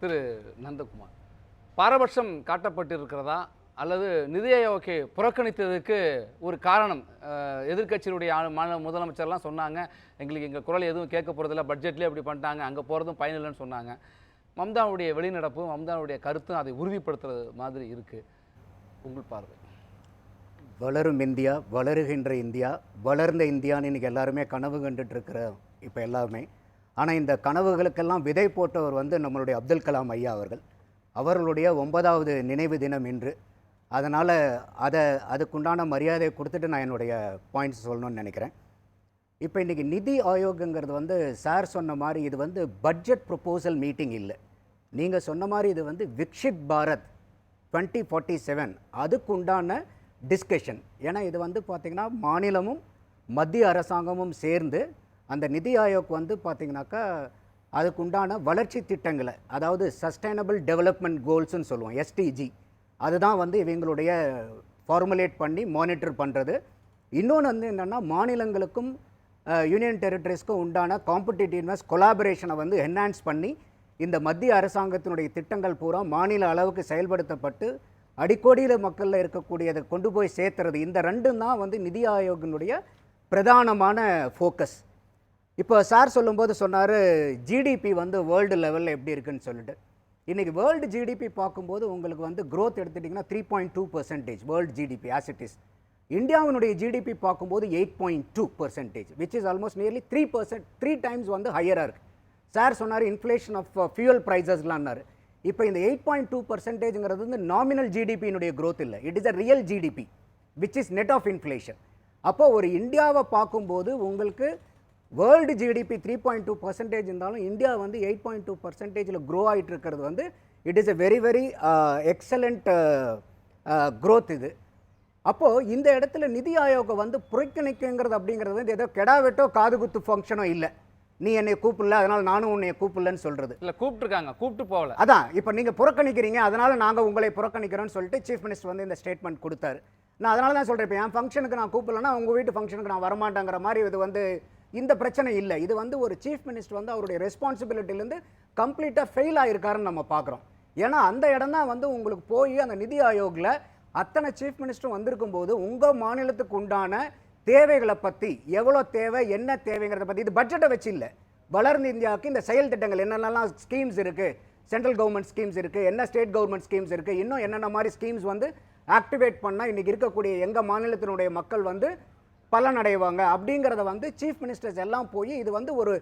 திரு நந்தகுமார். பாரபட்சம் காட்டப்பட்டிருக்கிறதா? அல்லது நிதி ஆயோக்கை புறக்கணித்ததுக்கு ஒரு காரணம்? எதிர்கட்சியினுடைய மாநில முதலமைச்சர்லாம் சொன்னாங்க எங்களுக்கு எங்கள் குரல் எதுவும் கேட்க போகிறதில்ல பட்ஜெட்லேயே அப்படி பண்ணிட்டாங்க அங்கே போகிறதும் பயனில்லைன்னு சொன்னாங்க. மம்தாவுடைய வெளிநடப்பு மம்தாவுடைய கருத்தும் அதை உறுதிப்படுத்துறது மாதிரி இருக்குது உங்கள் பார்வை? வளரும் இந்தியா வளருகின்ற இந்தியா வளர்ந்த இந்தியான்னு இன்றைக்கி எல்லாருமே கனவு கண்டுட்டு இருக்கிற இப்போ எல்லாருமே ஆனால் இந்த கனவுகளுக்கெல்லாம் விதை போட்டவர் வந்து நம்மளுடைய அப்துல் கலாம் ஐயா அவர்கள். அவர்களுடைய ஒன்பதாவது நினைவு தினம் இன்று. அதனால் அதை அதுக்குண்டான மரியாதையை கொடுத்துட்டு நான் என்னுடைய பாயிண்ட்ஸ் சொல்லணும்னு நினைக்கிறேன். இப்போ இன்றைக்கி நிதி ஆயோக்குங்கிறது வந்து சார் சொன்ன மாதிரி இது வந்து பட்ஜெட் ப்ரொபோசல் மீட்டிங் இல்லை. நீங்கள் சொன்ன மாதிரி இது வந்து Viksit Bharat twenty forty seven அதுக்குண்டான டிஸ்கஷன் ஏன்னா இது வந்து பார்த்திங்கன்னா மாநிலமும் மத்திய அரசாங்கமும் சேர்ந்து அந்த நிதி ஆயோக் வந்து பார்த்திங்கனாக்கா அதுக்குண்டான வளர்ச்சி திட்டங்களை அதாவது சஸ்டைனபிள் டெவலப்மெண்ட் கோல்ஸ்னு சொல்லுவோம் எஸ்டிஜி அதுதான் வந்து இவங்களுடைய ஃபார்முலேட் பண்ணி மானிட்டர் பண்ணுறது இன்னொன்று வந்து என்னென்னா மாநிலங்களுக்கும் யூனியன் டெரிட்டரிஸ்க்கும் உண்டான காம்படிட்டிவ்னஸ் கொலாபரேஷனை வந்து என்ஹான்ஸ் பண்ணி இந்த மத்திய அரசாங்கத்தினுடைய திட்டங்கள் பூரா மாநில அளவுக்கு செயல்படுத்தப்பட்டு அடிக்கோடியில் மக்களில் இருக்கக்கூடியதை கொண்டு போய் சேர்த்துறது. இந்த ரெண்டும் தான் வந்து நிதி ஆயோக்கினுடைய பிரதானமான ஃபோக்கஸ் இப்போ சார் சொல்லும்போது சொன்னார் ஜிடிபி வந்து வேர்ல்டு லெவலில் எப்படி இருக்குன்னு சொல்லிட்டு. இன்றைக்கி வேர்ல்டு ஜிடிபி பார்க்கும்போது உங்களுக்கு வந்து க்ரோத் எடுத்துட்டிங்கன்னா three point two percentage world GDP as it is இந்தியாவினுடைய ஜிடிபி பார்க்கும்போது eight point two percentage which is almost nearly three percent three times வந்து ஹையராக இருக்குது சார் சொன்னார் இன்ஃப்ளேஷன் ஆஃப் ஃபியூயல் ப்ரைஸஸ்லான்னாரு இப்போ இந்த எயிட் பாயிண்ட் டூ பர்சன்டேஜ்ங்கிறது வந்து நாமினல் ஜிடிபியினுடைய க்ரோத் இல்லை. It is a real GDP which is net of inflation அப்போது ஒரு இந்தியாவை பார்க்கும்போது உங்களுக்கு world GDP three point two percentage இருந்தாலும் இந்தியா வந்து எயிட் பாயிண்ட் டூ பர்சன்டேஜில் க்ரோ ஆகிட்டு இருக்கிறது வந்து it is a very very excellent growth இது. அப்போது இந்த இடத்துல நிதி ஆயோகை வந்து புறக்கணிக்குங்கிறது அப்படிங்கிறது வந்து ஏதோ கெடா வெட்டோ காது குத்து ஃபங்க்ஷனோ இல்லை. நீ என்னை கூப்பிடல அதனால் நானும் உன்னை கூப்பிடலன்னு சொல்கிறது இல்லை கூப்பிட்டுருக்காங்க கூப்பிட்டு போகல. அதான் இப்போ நீங்கள் புறக்கணிக்கிறீங்க அதனால் நாங்கள் உங்களை புறக்கணிக்கிறோம்னு சொல்லிட்டு சீஃப் மினிஸ்டர் வந்து இந்த ஸ்டேட்மெண்ட் கொடுத்தாரு. நான் அதனால தான் சொல்கிறேன் இப்போ என் ஃபங்க்ஷனுக்கு நான் கூப்பிடலன்னா உங்கள் வீட்டு ஃபங்க்ஷனுக்கு நான் வரமாட்டேங்கிற மாதிரி இது வந்து இந்த பிரச்சனை இல்லை. இது வந்து ஒரு சீஃப் மினிஸ்டர் வந்து அவருடைய ரெஸ்பான்சிபிலிட்டிலேருந்து கம்ப்ளீட்டாக ஃபெயில் ஆகிருக்காருன்னு நம்ம பார்க்குறோம். ஏன்னா அந்த இடம் தான் வந்து உங்களுக்கு போய் அந்த நிதி ஆயோக்கில் அத்தனை சீஃப் மினிஸ்டரும் வந்திருக்கும் போது உங்கள் மாநிலத்துக்கு உண்டான தேவைகளை பற்றி எவ்வளோ தேவை என்ன தேவைங்கிறத பற்றி இது பட்ஜெட்டை வச்சு இல்லை. வளர்ந்த இந்தியாவுக்கு இந்த செயல் திட்டங்கள் என்னென்னலாம் ஸ்கீம்ஸ் இருக்குது சென்ட்ரல் கவர்மெண்ட் ஸ்கீம்ஸ் இருக்குது என்ன ஸ்டேட் கவர்மெண்ட் ஸ்கீம்ஸ் இருக்குது இன்னும் என்னென்ன மாதிரி ஸ்கீம்ஸ் வந்து ஆக்டிவேட் பண்ணால் இன்றைக்கி இருக்கக்கூடிய எங்கள் மாநிலத்தினுடைய மக்கள் வந்து பலனடைவாங்க. அப்படிங்கிறத வந்து சீஃப் மினிஸ்டர்ஸ் எல்லாம் போய் இது வந்து ஒரு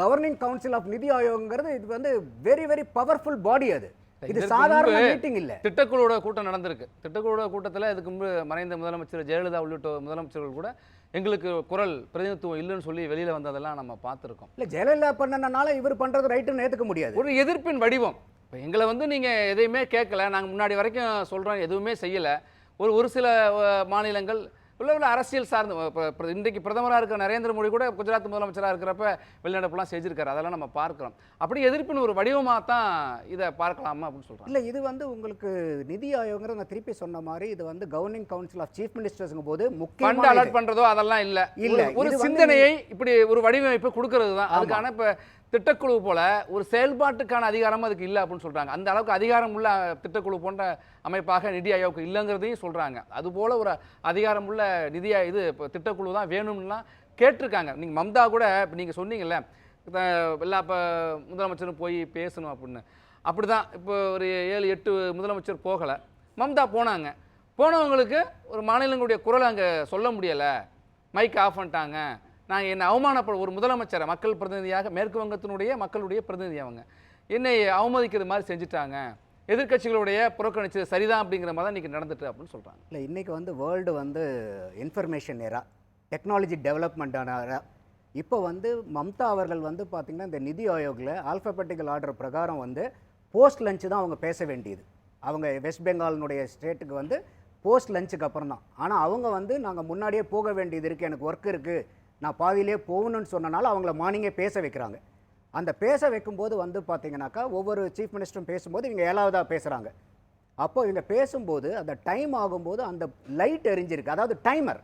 கவர்னிங் கவுன்சில் ஆஃப் நிதி ஆயோக்ங்கிறது இது வந்து வெரி வெரி பவர்ஃபுல் பாடி அது. இது சாதாரண மீட்டிங் இல்லை. திட்டக்குழுவோட கூட்டம் நடந்திருக்கு. திட்டக்குழுவோட கூட்டத்தில் இதுக்கு முன்பு மறைந்த முதலமைச்சர் ஜெயலலிதா உள்ளிட்ட முதலமைச்சர்கள் கூட எங்களுக்கு குரல் பிரதிநிதித்துவம் இல்லைன்னு சொல்லி வெளியில் வந்ததெல்லாம் நம்ம பார்த்துருக்கோம். இல்லை ஜெயலலிதா பண்ணனால இவர் பண்ணுறது ரைட்டுன்னு ஏற்றுக்க முடியாது. ஒரு எதிர்ப்பின் வடிவம். இப்போ எங்களை வந்து நீங்கள் எதையுமே கேட்கல நாங்கள் முன்னாடி வரைக்கும் சொல்கிறோம் எதுவுமே செய்யலை. ஒரு ஒரு சில மாநிலங்கள் உள்ள உள்ள அரசியல் சார்ந்து இன்றைக்கு பிரதமராக இருக்கிற நரேந்திர மோடி கூட குஜராத் முதலமைச்சராக இருக்கிறப்ப வெளிநடப்புலாம் செஞ்சிருக்காரு. அதெல்லாம் நம்ம பார்க்குறோம். அப்படி எதிர்ப்பின் ஒரு வடிவமாக தான் இதை பார்க்கலாமா அப்படின்னு சொல்கிறாங்க இல்லை இது வந்து உங்களுக்கு நிதி ஆயோங்கிற நான் திருப்பி சொன்ன மாதிரி இது வந்து கவர்னிங் கவுன்சில் ஆஃப் சீஃப் மினிஸ்டர்ஸ்ங்க போது அலாட் இது. பண்றதோ அதெல்லாம் இல்ல. இல்ல, ஒரு- சிந்தனையை இப்படி ஒரு வடிவமைப்பு கொடுக்கறது தான் அதுக்கான இப்ப திட்டக்குழு போல ஒரு செயல்பாட்டுக்கான அதிகாரம் அதுக்கு இல்லை அப்படின்னு சொல்கிறாங்க அந்த அளவுக்கு அதிகாரம் உள்ள திட்டக்குழு போன்ற அமைப்பாக நிதி ஆயோக்கு இல்லைங்கிறதையும் சொல்கிறாங்க அதுபோல் ஒரு அதிகாரம் உள்ள நிதி இது இப்போ திட்டக்குழு தான் வேணும்லாம் கேட்டிருக்காங்க. நீங்கள் மம்தா கூட இப்போ நீங்கள் சொன்னீங்கல்ல எல்லா இப்போ முதலமைச்சரும் போய் பேசணும் அப்படின்னு. அப்படிதான் இப்போ ஒரு ஏழு எட்டு முதலமைச்சர் போகலை. மம்தா போனாங்க. போனவங்களுக்கு ஒரு மாநிலங்களுடைய குரலை அங்கே சொல்ல முடியலை. மைக் ஆஃப் பண்ணிட்டாங்க. நான் என்னை அவமானப்பட ஒரு முதலமைச்சரை மக்கள் பிரதிநிதியாக மேற்கு வங்கத்தினுடைய மக்களுடைய பிரதிநிதி அவங்க. என்னை அவமதிக்கிற மாதிரி செஞ்சுட்டாங்க. எதிர்க்கட்சிகளுடைய புறக்கணிச்சது சரிதான் அப்படிங்கிற மாதிரி தான் இன்றைக்கி நடந்துட்டு அப்படின்னு சொல்கிறாங்க இல்லை இன்றைக்கி வந்து வேர்ல்டு வந்து இன்ஃபர்மேஷன் ஏரா டெக்னாலஜி டெவலப்மெண்ட்டான era. இப்போ வந்து மம்தா அவர்கள் வந்து பார்த்திங்கன்னா இந்த நிதி ஆயோக்கில் ஆல்ஃபபெட்டிக்கல் ஆர்டர் பிரகாரம் வந்து போஸ்ட் லஞ்சு தான் அவங்க பேச வேண்டியது. அவங்க வெஸ்ட் பெங்காலினுடைய ஸ்டேட்டுக்கு வந்து போஸ்ட் லஞ்சுக்கு அப்புறம் தான் ஆனால் அவங்க வந்து நாங்கள் முன்னாடியே போக வேண்டியது இருக்குது எனக்கு ஒர்க் இருக்குது நான் பாதியிலே போகணும்னு சொன்னனால அவங்கள மார்னிங்கே பேச வைக்கிறாங்க. அந்த பேச வைக்கும்போது வந்து பார்த்தீங்கன்னாக்கா ஒவ்வொரு சீஃப் மினிஸ்டரும் பேசும்போது இவங்க ஏழாவதாக பேசுகிறாங்க அப்போ இவங்க பேசும்போது அந்த டைம் ஆகும்போது அந்த லைட் எரிஞ்சிருக்கு. அதாவது டைமர்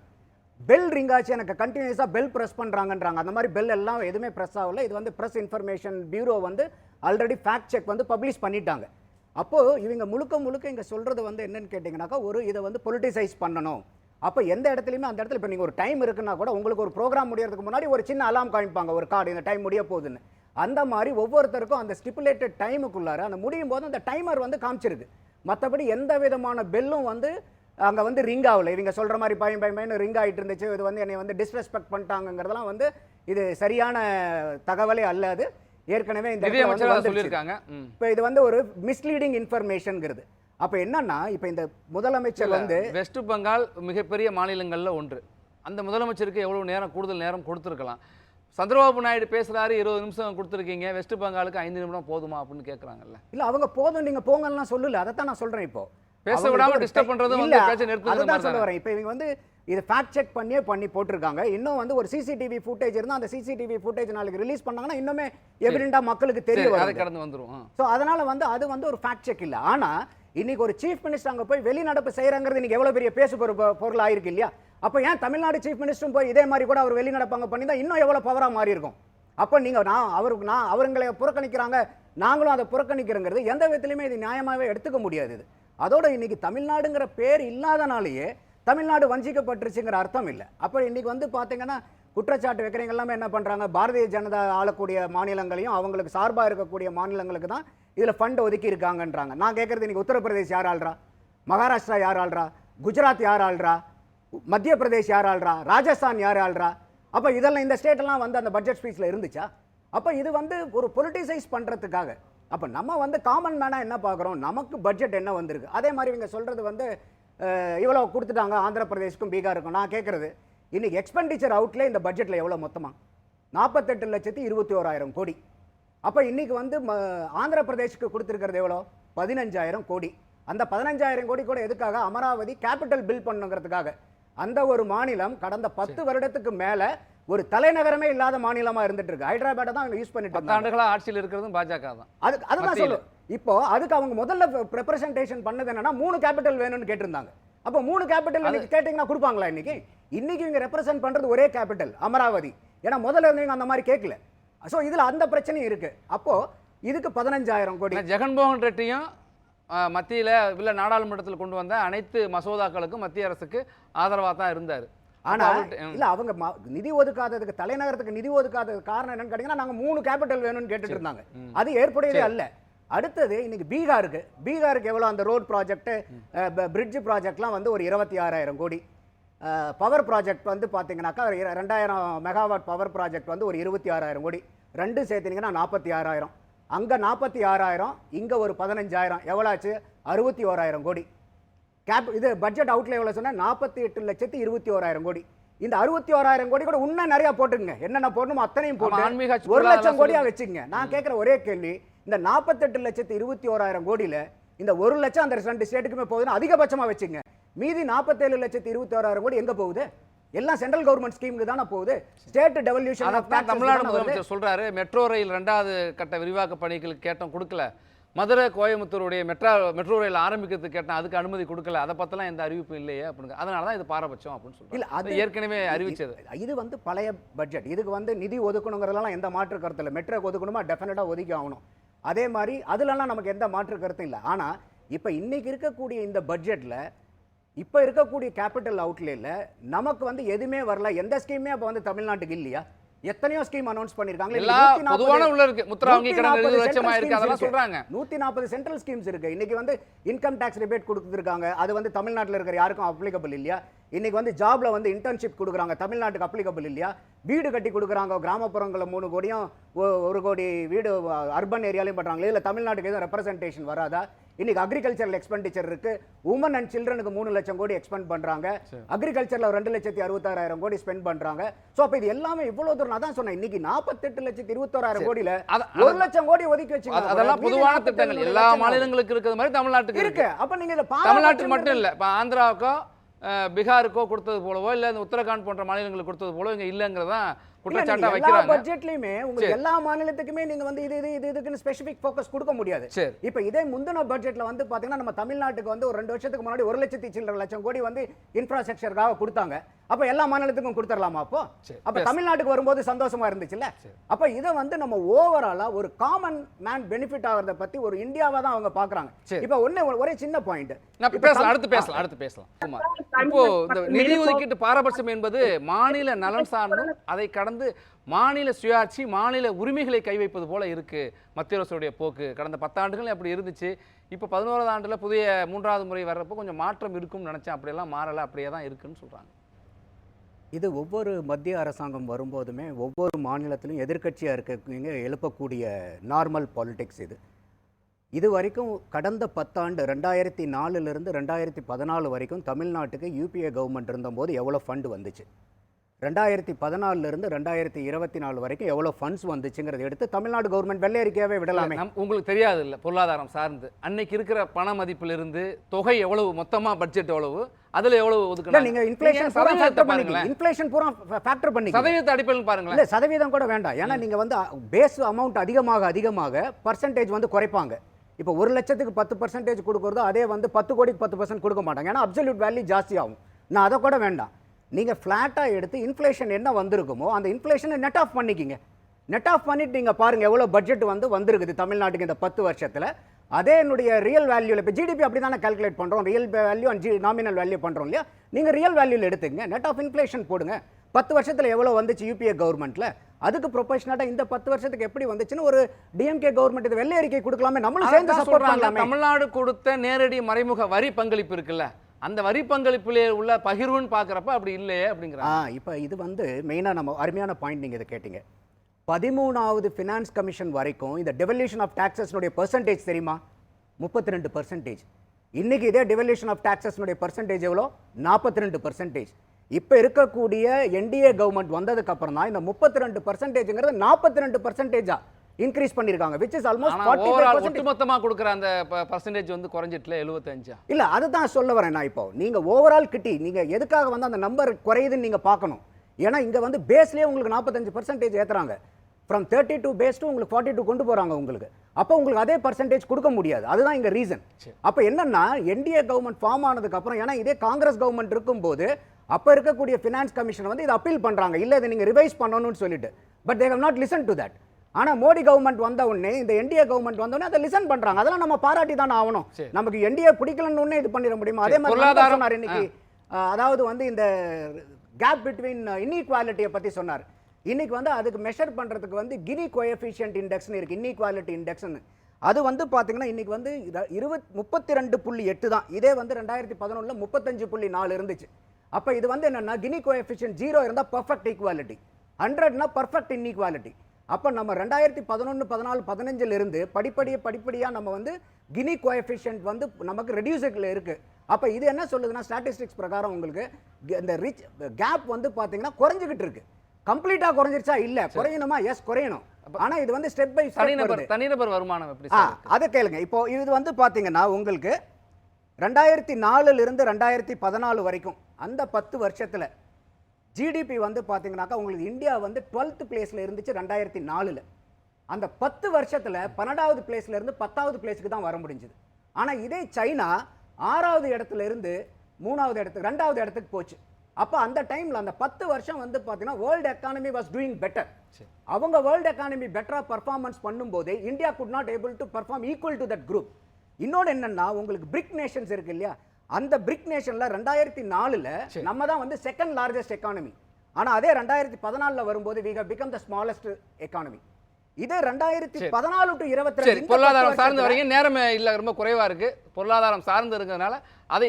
பெல் ரிங் ஆச்சு எனக்கு கண்டினியூஸாக பெல் ப்ரெஸ் பண்ணுறாங்கன்றாங்க அந்த மாதிரி பெல் எல்லாம் எதுவுமே ப்ரெஸ் ஆகல. இது வந்து ப்ரெஸ் இன்ஃபர்மேஷன் பியூரோ வந்து ஆல்ரெடி ஃபேக்ட் செக் வந்து பப்ளிஷ் பண்ணிட்டாங்க. அப்போது இவங்க முழுக்க முழுக்க இங்கே சொல்கிறது வந்து என்னென்னு கேட்டிங்கனாக்கா ஒரு இதை வந்து பொலிட்டிசைஸ் பண்ணணும். அப்போ எந்த இடத்துலையுமே அந்த இடத்துல இப்போ நீங்கள் ஒரு டைம் இருக்குன்னா கூட உங்களுக்கு ஒரு ப்ரோக்ராம் முடியறதுக்கு முன்னாடி ஒரு சின்ன அலாம் காமிப்பாங்க. ஒரு கார்டு இந்த டைம் முடிய போகுதுன்னு. அந்த மாதிரி ஒவ்வொருத்தருக்கும் அந்த ஸ்டிப்புலேட்டட் டைமுக்குள்ளார அந்த முடியும் போது அந்த டைமர் வந்து காமிச்சிருக்கு மற்றபடி எந்த விதமான பெல்லும் வந்து அங்கே வந்து ரிங் ஆகல. இவங்க சொல்கிற மாதிரி பயம் பயம் பயன்னு ரிங் ஆகிட்டு இருந்துச்சு. இது வந்து என்னை வந்து டிஸ்ரெஸ்பெக்ட் பண்ணிட்டாங்கங்கிறதெல்லாம் வந்து இது சரியான தகவலே அல்ல அது. ஏற்கனவே இந்த. இப்போ இது வந்து ஒரு மிஸ்லீடிங் இன்ஃபர்மேஷன்ங்கிறது அப்போ என்னன்னா இப்போ இந்த முதலமைச்சர் வந்து வெஸ்ட் பெங்கால் மிகப்பெரிய மாநிலங்கள்ல ஒன்று. அந்த முதலமைச்சருக்கு எவ்வளவு நேரம் கூடுதல் நேரம் கொடுத்துருக்கலாம். சந்திரபாபு நாயுடு பேசுறாரு இருபது நிமிஷம் கொடுத்துருக்கீங்க வெஸ்ட் பெங்காலுக்கு ஐந்து நிமிடம் போதுமா அப்படின்னு கேட்குறாங்கல்ல இல்ல அவங்க போதும் நீங்க போங்கலாம் சொல்லல அதை தான் நான் சொல்றேன் இப்போ. பேச விடாம ஒரு disturb டை- பண்றதும் இல்ல, வந்து பேச்சை நிறுத்துறது சொல்ல. வரேன். இப்போ இவங்க வந்து இது ஃபேக்ட் செக் பண்ணியே பண்ணி போட்டிருக்காங்க. இன்னும் வந்து ஒரு சிசிடிவி ஃபுட்டேஜ் இருந்தா அந்த சிசிடிவி ஃபுட்டேஜ் நாளைக்கு ரிலீஸ் பண்ணாங்கன்னா இன்னுமே எவிடெண்டா மக்களுக்கு தெரிய வரும் கடந்து வந்துரும் ஆ. ஸோ அதனால வந்து அது வந்து ஒரு ஃபேக்ட் செக் இல்ல. ஆனா இன்னைக்கு ஒரு சீஃப் மினிஸ்டர் அங்கே போய் வெளிநடப்பு செய்கிறாங்கிறது இன்னைக்கு எவ்வளோ பெரிய பேசு பொரு பொருள் ஆயிருக்கு இல்லையா? அப்போ ஏன் தமிழ்நாடு சீஃப் மினிஸ்டரும் போய் இதே மாதிரி கூட அவர் வெளிநடப்பு அங்கே பண்ணி தான் இன்னும் எவ்வளோ பவராக மாறி இருக்கும் அப்போ நீங்கள் நான் அவருக்கு நான் அவருங்களை புறக்கணிக்கிறாங்க நாங்களும் அதை புறக்கணிக்கிறோங்கிறது எந்த விதத்துலையுமே இது நியாயமாகவே எடுத்துக்க முடியாது இது. அதோட இன்னைக்கு தமிழ்நாடுங்கிற பேர் இல்லாதனாலேயே தமிழ்நாடு வஞ்சிக்கப்பட்டுருச்சுங்கிற அர்த்தம் இல்லை. அப்போ இன்னைக்கு வந்து பார்த்தீங்கன்னா குற்றச்சாட்டு வைக்கிறவங்க எல்லாமே என்ன பண்ணுறாங்க பாரதிய ஜனதா ஆளக்கூடிய மாநிலங்களையும் அவங்களுக்கு சார்பாக இருக்கக்கூடிய மாநிலங்களுக்கு தான் இதில் ஃபண்ட் ஒதுக்கி இருக்காங்கன்றாங்க நான் கேட்கறது இன்னைக்கு உத்தரப்பிரதேஷ் யார் ஆள்றா? மகாராஷ்டிரா யார் ஆள்றா? குஜராத் யார் ஆள்றா? மத்திய பிரதேஷ் யார் ஆள்றா? ராஜஸ்தான் யார் ஆள்றா? அப்போ இதெல்லாம் இந்த ஸ்டேட்டெல்லாம் வந்து அந்த பட்ஜெட் ஸ்பீச்சில் இருந்துச்சா? அப்போ இது வந்து ஒரு பொலிட்டிசைஸ் பண்ணுறதுக்காக அப்போ நம்ம வந்து காமன் மேனாக என்ன பார்க்குறோம்? நமக்கு பட்ஜெட் என்ன வந்திருக்கு? அதே மாதிரி இவங்க சொல்கிறது வந்து இவ்வளோ கொடுத்துட்டாங்க. ஆந்திர பிரதேஷ்க்கும் பீகாருக்கும். நான் கேட்குறது இன்றைக்கி எக்ஸ்பெண்டிச்சர் அவுட்லே இந்த பட்ஜெட்டில் எவ்வளோ மொத்தமாக நாற்பத்தெட்டு லட்சத்தி இருபத்தி ஓராயிரம் கோடி. அப்போ இன்னைக்கு வந்து ஆந்திர பிரதேஷ்க்கு கொடுத்துருக்கிறது எவ்வளோ? பதினஞ்சாயிரம் கோடி. அந்த பதினஞ்சாயிரம் கோடி கூட எதுக்காக? அமராவதி கேபிட்டல் பில் பண்ணுங்கிறதுக்காக. அந்த ஒரு மாநிலம் கடந்த பத்து வருடத்துக்கு மேல ஒரு தலைநகரமே இல்லாத மாநிலமா இருந்துட்டு இருக்கு. ஹைதராபாத்தை தான் யூஸ் பண்ணிட்டு பத்தாண்டுகளா ஆட்சியில் இருக்கிறதும் பாஜக தான். அது அதுதான். சொல்லு. இப்போ அதுக்கு அவங்க முதல்ல ரெப்ரசன்டேஷன் பண்ணது என்னன்னா மூணு கேபிட்டல் வேணும்னு கேட்டிருந்தாங்க. அப்போ மூணு கேபிட்டல் இன்னைக்கு கேட்டிங்கன்னா கொடுப்பாங்களா இன்னைக்கு? இன்னைக்கு இவங்க ரெப்ரசென்ட் பண்றது ஒரே கேபிட்டல் அமராவதி. ஏன்னா முதல்ல இருந்தவங்க அந்த மாதிரி கேட்கல. ஸோ இதுல அந்த பிரச்சனையும் இருக்கு. அப்போ இதுக்கு பதினஞ்சாயிரம் கோடி. ஜெகன்மோகன் ரெட்டியும் மத்தியில இல்ல நாடாளுமன்றத்தில் கொண்டு வந்த அனைத்து மசோதாக்களுக்கும் மத்திய அரசுக்கு ஆதரவா தான் இருந்தார். ஆனா அப்ப அவர்ட்ட- ம். இல்ல அவங்க நிதி ஒதுக்காததுக்கு தலைநகரத்துக்கு நிதி ஒதுக்காததுக்கு காரணம் என்னன்னு கேட்டீங்கன்னா நாங்க மூணு கேபிட்டல் வேணும்னு கேட்டுட்டு இருந்தாங்க. அது ஏற்புடையதே அல்ல. அடுத்தது இன்னைக்கு பீகாருக்கு. பீகாருக்கு எவ்வளவு அந்த ரோட் ப்ராஜெக்ட் பிரிட்ஜ் ப்ராஜெக்ட்லாம் வந்து ஒரு இருபத்தி ஆறாயிரம் கோடி. பவர் ப்ராஜெக்ட் வந்து பார்த்தீங்கன்னாக்கா ரெண்டாயிரம் மெகாவாட் பவர் ப்ராஜெக்ட் வந்து ஒரு இருபத்தி ஆறாயிரம் கோடி. ரெண்டும் சேர்த்தீங்கன்னா நாற்பத்தி ஆறாயிரம். அங்க நாற்பத்தி ஆறாயிரம் இங்க ஒரு பதினஞ்சாயிரம். எவ்வளோ ஆச்சு அறுபத்தி ஓராயிரம் கோடி. கேப் இது பட்ஜெட் அவுட்ல எவ்வளவு சொன்னா நாற்பத்தி எட்டு லட்சத்தி இருபத்தி ஓராயிரம் கோடி. இந்த அறுபத்தி ஓராயிரம் கோடி கூட இன்னும் நிறைய போட்டுங்க என்னென்ன போடணுமோ அத்தனையும் போட்டு ஒரு லட்சம் அதெல்லாம் கோடியா வச்சுங்க நான் கேட்குற ஒரே கேள்வி இந்த நாற்பத்தெட்டு லட்சத்தி இருபத்தி ஓராயிரம் கோடியில இந்த ஒரு லட்சம் அந்த ரெண்டு ஸ்டேட்டுக்குமே போகுதுன்னு அதிகபட்சமா வச்சுங்க மீதி நாற்பத்தேழு லட்சத்தி இருபத்தி ஓராயிரம் கோடி எங்க போகுது? எல்லாம் சென்ட்ரல் கவர்மெண்ட் ஸ்கீமுக்கு தானே போகுது. ஸ்டேட் டெவல்யூஷன் தமிழ்நாடு முதலமைச்சர் சொல்றாரு மெட்ரோ ரயில் ரெண்டாவது கட்ட விரிவாக்க பணிகளுக்கு கேட்டோம் கொடுக்கல. மதுரை கோயம்புத்தூருடைய மெட்ரோ மெட்ரோ ரயில் ஆரம்பிக்கிறதுக்கு கேட்டோம் அதுக்கு அனுமதி கொடுக்கல. அதை பத்தலாம் எந்த அறிவிப்பும் இல்லையே அப்படின்னு. அதனால தான் இது பாரபட்சம் அப்படின்னு இல்ல, சொல்லுங்க அது- ஏற்கனவே அறிவிச்சது. இது வந்து பழைய பட்ஜெட் இதுக்கு வந்து நிதி ஒதுக்கணுங்கிறதெல்லாம் எந்த மாற்று கருத்து இல்லை. மெட்ரோக்கு ஒதுக்கணுமா? டெஃபினட்டாக ஒதுக்கி ஆகணும். அதே மாதிரி அதுலலாம் நமக்கு எந்த மாற்று கருத்தும் இல்லை. ஆனால் இப்போ இன்னைக்கு இருக்கக்கூடிய இந்த பட்ஜெட்டில் இப்போ இருக்கக்கூடிய கேபிட்டல் அவுட்லேல நமக்கு வந்து எதுவுமே வரல. எந்த ஸ்கீமே அப்போ வந்து தமிழ்நாட்டுக்கு இல்லையா? எத்தனையோ ஸ்கீம் அனௌன்ஸ் பண்ணிருக்காங்க எல்லா பொதுவான உள்ள இருக்கு. முத்ரா வங்கி கடன் இருபது லட்சமா இருக்கு அதெல்லாம் சொல்றாங்க. நூத்தி நாற்பது சென்ட்ரல் ஸ்கீம்ஸ் இருக்கு. இன்னைக்கு வந்து இன்கம் டாக்ஸ் ரிபேட் கொடுத்துருக்காங்க. அது வந்து தமிழ்நாட்டுல இருக்கிற யாருக்கும் அப்ளிகபிள் இல்லையா? இன்னைக்கு வந்து ஜாப்ல வந்து இன்டர்ன்ஷிப் கொடுக்குறாங்க. தமிழ்நாட்டுக்கு அப்ளிகபிள் இல்லையா? வீடு கட்டி கொடுக்குறாங்க. கிராமப்புறங்களில் மூணு கோடியும் ஒரு கோடி வீடு அர்பன் ஏரியாலையும் பண்றாங்க இதுல தமிழ்நாட்டுக்கு எதுவும் ரெப்ரசன்டேஷன் வராதா? இன்னைக்கு அக்ரிகல்ச்சரல் எக்ஸ்பெண்டிச்சர் இருக்கு. உமன் அண்ட் சில்ட்ரனுக்கு மூணு லட்சம் கோடி எக்ஸ்பெண்ட் பண்றாங்க. அக்ரிகல்ச்சர்ல ரெண்டு லட்சத்தி அறுபத்தாறாயிரம் கோடி ஸ்பெண்ட் பண்றாங்க. சோ அப்ப இது எல்லாமே இவ்வளவு தூரம் நான் தான் சொன்னேன். இன்னைக்கு நாற்பத்தெட்டு லட்சத்தி இருபத்தோராயிரம் கோடியில ஒரு லட்சம் கோடி ஒதுக்கி அது- அதெல்லாம் பொதுவான 47 திட்டங்கள். எல்லா மாநிலங்களுக்கு இருக்கிறது மாதிரி தமிழ்நாட்டுக்கு இருக்கு. அப்ப நீங்க இத தமிழ்நாட்டுக்கு மட்டும் இல்ல. இப்ப ஆந்திராவுக்கோ அஹ், பீகாருக்கோ கொடுத்தது போலவோ இல்லை இந்த உத்தரகாண்ட் போன்ற மாநிலங்களுக்கு கொடுத்தது போலவோ இங்கே இல்லைங்கிறதான் குற்றச்சாட்டா எல்லா வைக்கிறாங்க. பட்ஜெட்லயுமே உங்களுக்கு எல்லா மாநிலத்துக்குமே நீங்க வந்து இது இது இது இதுக்குன்னு ஸ்பெசிபிக் ஃபோக்கஸ் கொடுக்க முடியாது. இப்ப இதே முந்தின பட்ஜெட்ல வந்து பாத்தீங்கன்னா நம்ம தமிழ்நாட்டுக்கு வந்து ஒரு ரெண்டு வருஷத்துக்கு முன்னாடி ஒரு லட்சத்தி சில்லற லட்சம் கோடி வந்து இன்ஃப்ராஸ்ட்ரக்சருக்காக கொடுத்தாங்க. அப்ப எல்லா மாநிலத்துக்கும் கொடுத்துடலாமா அப்போ. அப்ப. தமிழ்நாட்டுக்கு வரும்போது சந்தோஷமா இருந்துச்சுல்ல? அப்ப இதை வந்து நம்ம ஓவராலா ஒரு காமன் மேன் பெனிஃபிட் ஆகிறத பத்தி ஒரு இந்தியாவா தான் அவங்க பாக்குறாங்க. இப்ப ஒண்ணு ஒரே சின்ன பாயிண்ட் நான் பேசலாம் அடுத்து பேசலாம் அடுத்து பேசலாம். இப்போ இந்த நிதி ஒதுக்கீட்டு பாரபட்சம் என்பது மாநில நலன் சார்ந்தும் அதை கடந்து மாநில சுயாட்சி மாநில உரிமைகளை கை வைப்பது போல இருக்கு. மத்திய அரசுடைய போக்கு. கடந்த பத்தாண்டுகள் அப்படி இருந்துச்சு. இப்போ பதினோராவது ஆண்டுல புதிய மூன்றாவது முறை வர்றப்போ கொஞ்சம் மாற்றம் இருக்கும்னு நினச்சேன். அப்படியெல்லாம் மாறலை. அப்படியே தான் இருக்குன்னு சொல்கிறாங்க இது ஒவ்வொரு மத்திய அரசாங்கம் வரும்போதுமே ஒவ்வொரு மாநிலத்திலும் எதிர்க்கட்சியாக இருக்கவங்க எழுப்பக்கூடிய நார்மல் பாலிடிக்ஸ் இது. இது வரைக்கும் கடந்த பத்தாண்டு ரெண்டாயிரத்தி நாலுலேருந்து ரெண்டாயிரத்தி பதினாலு வரைக்கும் தமிழ்நாட்டுக்கு யூபிஏ கவர்மெண்ட் இருந்தபோது எவ்வளோ ஃபண்டு வந்துச்சு? ரெண்டாயிரத்தி பதினாலிருந்து ரெண்டாயிரத்தி இருபத்தி நாலு வரைக்கும் எவ்வளோ ஃபண்ட்ஸ் வந்துச்சுங்கிறத எடுத்து தமிழ்நாடு கவர்மெண்ட் வெள்ளை அறிக்கையாவே விடலாமே உங்களுக்கு தெரியாது இல்ல பொருளாதாரம் சார்ந்து. அன்னைக்கு இருக்கிற பண மதிப்பிலிருந்து தொகை எவ்வளவு மொத்தமா பட்ஜெட் எவ்வளவு அதுல எவ்வளவு ஒதுக்கணும் நீங்கள் இன்ஃப்ளேஷன் பூரா ஃபேக்டர் பண்ணிக்கலாம் இன்ஃப்ளேஷன் பூரா ஃபேக்டர் பண்ணிக்கலாம் சதவீதத்தை அடிப்படையில் பாருங்களேன். இல்ல சதவீதம் கூட வேண்டாம். ஏன்னா நீங்க வந்து பேஸ் அமௌண்ட் அதிகமாக அதிகமாக பர்சன்டேஜ் வந்து குறைப்பாங்க. இப்போ ஒரு லட்சத்துக்கு பத்து பர்சன்டேஜ் கொடுக்குறதோ அதே வந்து பத்து கோடிக்கு பத்து பர்சன்ட் கொடுக்க மாட்டாங்க. ஏன்னா அப்சல்யூட் வேல்யூ ஜாஸ்தி ஆகும் நான் அதை கூட வேண்டாம். நீங்க ஃப்ளாட்டாக எடுத்து இன்ஃப்ளேஷன் என்ன வந்திருக்குமோ அந்த இன்ஃப்ளேஷனை நெட் ஆஃப் பண்ணிக்கிங்க. நெட் ஆஃப் பண்ணிட்டு நீங்க பாருங்க எவ்வளோ பட்ஜெட் வந்து வந்திருக்குது தமிழ்நாட்டுக்கு இந்த பத்து வருஷத்துல. அதே என்னுடைய ரியல் வேல்யூல இப்போ ஜிடிபி அப்படி தானே கால்குலேட் பண்றோம் real value and G nominal value பண்றோம் இல்லையா? நீங்க ரியல் வேல்யூல எடுத்துங்க நெட் ஆஃப் இன்ஃப்ளேஷன் போடுங்க. பத்து வருஷத்துல எவ்வளவு வந்துச்சு யூபிஏ கவர்மெண்ட்ல அதுக்கு ப்ரொபோஷனட்டா இந்த பத்து வருஷத்துக்கு எப்படி வந்துச்சுன்னு ஒரு டிஎம்கே கவர்மெண்ட் இது வெள்ளை அறிக்கை கொடுக்கலாமே நம்மளும் சேர்ந்து சப்போர்ட் பண்ணலாமே. தமிழ்நாடு கொடுத்த நேரடி மறைமுக வரி பங்களிப்பு இருக்குல்ல? அந்த வரி பங்களிப்பிலே உள்ள பகிர்வுன்னு பார்க்குறப்ப அப்படி இல்லையே ஆ இப்போ இது வந்து மெயினாக நம்ம அருமையான பாயிண்ட் நீங்கள் இதை கேட்டீங்க. பதிமூணாவது ஃபினான்ஸ் கமிஷன் வரைக்கும் இந்த டெவல்யூஷன் ஆஃப் டாக்ஸஸ்னுடைய பர்சன்டேஜ் தெரியுமா? முப்பத்தி ரெண்டு பர்சன்டேஜ் இன்றைக்கி இதே டெவல்யூஷன் ஆஃப் டாக்ஸஸ்னுடைய பர்சன்டேஜ் எவ்வளோ? நாற்பத்தி ரெண்டு பர்சன்டேஜ் இப்போ இருக்கக்கூடிய என்டிஏ கவர்மெண்ட் வந்ததுக்கப்புறம் தான் இந்த முப்பத்தி ரெண்டு பர்சன்டேஜுங்கிறது நாற்பத்தி ரெண்டு பர்சன்டேஜா இன்க்ரீஸ் பண்ணியிருக்காங்க which is almost forty five ஒட்டுமொத்தமா கொடுக்குற அந்த பர்சன்டேஜ் வந்து குறைஞ்சிட்டுல எழுபத்தஞ்சா இல்ல அதுதான் சொல்ல வரேன் நான் இப்போ. நீங்க ஓவரால் கிட்டி நீங்க எதுக்காக வந்து அந்த நம்பர் குறையுதுன்னு நீங்க பார்க்கணும். ஏன்னா இங்க வந்து பேஸ்லயே உங்களுக்கு நாற்பத்தஞ்சு percentage ஏத்துறாங்க. From thirty two base to உங்களுக்கு ஃபார்ட்டி டூ கொண்டு போறாங்க உங்களுக்கு. அப்போ உங்களுக்கு அதே பர்சன்டேஜ் கொடுக்க முடியாது. அதுதான் இங்க ரீசன். அப்போ என்னன்னா என்டிஏ கவர்மெண்ட் ஃபார்ம் ஆனதுக்கு அப்புறம் ஏன்னா இதே காங்கிரஸ் கவர்மெண்ட் இருக்கும்போது அப்ப இருக்கக்கூடிய ஃபினான்ஸ் கமிஷன் வந்து இதை அப்பீல் பண்றாங்க. இல்ல இதை நீங்க ரிவைஸ் பண்ணணும்னு சொல்லிட்டு. But they have not listen to that ஆனா மோடி கவர்மெண்ட் வந்த உடனே இந்த என்டிஏ கவர்மெண்ட் வந்த உடனே அதை லிசன் பண்றாங்க. அதெல்லாம் நம்ம பாராட்டி தானே ஆகணும். நமக்கு என்டிஏ பிடிக்கலன்னு உடனே இது பண்ணிட முடியுமா? அதே மாதிரி சொன்னார் இன்னைக்கு. அதாவது வந்து இந்த கேப் பிட்வீன் இன்இக்வாலிட்டியை பத்தி சொன்னார். இன்னைக்கு வந்து அதுக்கு மெஷர் பண்றதுக்கு வந்து கினி கோஎஃபிஷியன்ட் இண்டெக்ஸ்னு இருக்கு. இன்இக்வாலிட்டி இண்டெக்ஸ்னு அது வந்து பாத்தீங்கன்னா இன்னைக்கு வந்து இருபத் முப்பத்தி ரெண்டு புள்ளி எட்டு தான். இதே வந்து ரெண்டாயிரத்தி பதினொன்றுல முப்பத்தஞ்சு புள்ளி நாலு இருந்துச்சு. அப்ப இது வந்து என்னன்னா கினி கோஎஃபிஷியன்ட் ஜீரோ இருந்தா பர்ஃபெக்ட் ஈக்குவாலிட்டி ஹண்ட்ரட்னா பர்ஃபெக்ட் இன்இக்வாலிட்டி அப்போ நம்ம ரெண்டாயிரத்தி பதினொன்று பதினாலு பதினஞ்சுல இருந்து படிப்படியே படிப்படியாக நம்ம வந்து கினி கோஎஃபிஷியன்ட் வந்து நமக்கு ரெடியூசரில் இருக்கு. அப்போ இது என்ன சொல்லுதுன்னா ஸ்டாட்டிஸ்டிக்ஸ் பிரகாரம் உங்களுக்கு இந்த ரிச் கேப் வந்து பார்த்தீங்கன்னா குறைஞ்சிக்கிட்டு இருக்கு. கம்ப்ளீட்டாக குறைஞ்சிருச்சா? இல்லை. குறையணுமா? எஸ் குறையணும். ஆனா இது வந்து ஸ்டெப் பை தனிநபர் தனிநபர் வருமானம் எப்படி? அதை கேளுங்க. இப்போ இது வந்து பாத்தீங்கன்னா உங்களுக்கு ரெண்டாயிரத்தி நாலுல இருந்து ரெண்டாயிரத்தி பதினாலு வரைக்கும் அந்த பத்து வருஷத்துல ஜிடிபி வந்து பாத்தீங்கன்னாக்கா உங்களுக்கு இந்தியா வந்து டுவெல்த் பிளேஸ்ல இருந்துச்சு ரெண்டாயிரத்தி நாலுல. அந்த பத்து வருஷத்துல பன்னெண்டாவது பிளேஸ்ல இருந்து பத்தாவது பிளேஸ்க்கு தான் வர முடிஞ்சது. ஆனா இதே சைனா ஆறாவது இடத்துல இருந்து மூணாவது இடத்துக்கு ரெண்டாவது இடத்துக்கு போச்சு. அப்ப அந்த டைம்ல அந்த பத்து வருஷம் வந்து பாத்தீங்கன்னா world economy was doing better. அவங்க வேர்ல்டு எக்கானமி பெட்டரா பர்ஃபார்மன்ஸ் பண்ணும்போது India could not able to perform equal to that group இன்னொன்று என்னன்னா உங்களுக்கு பிரிக் நேஷன்ஸ் இருக்கு இல்லையா? அந்த பிரிக் நேஷன்ல ரெண்டாயிரத்தி நாலுல. நம்ம தான் வந்து செகண்ட் லார்ஜஸ்ட் எக்கானமி ஆனா அதே ரெண்டாயிரத்தி பதினாலுல வரும்போது we have become the smallest economy இதே ரெண்டாயிரத்தி. பதினாலு டு இருபத்தி சரி பொருளாதாரம் சார்ந்து வரீங்க நேரம் இல்ல ரொம்ப குறைவா இருக்கு பொருளாதாரம் சார்ந்து இருக்கிறதுனால அதை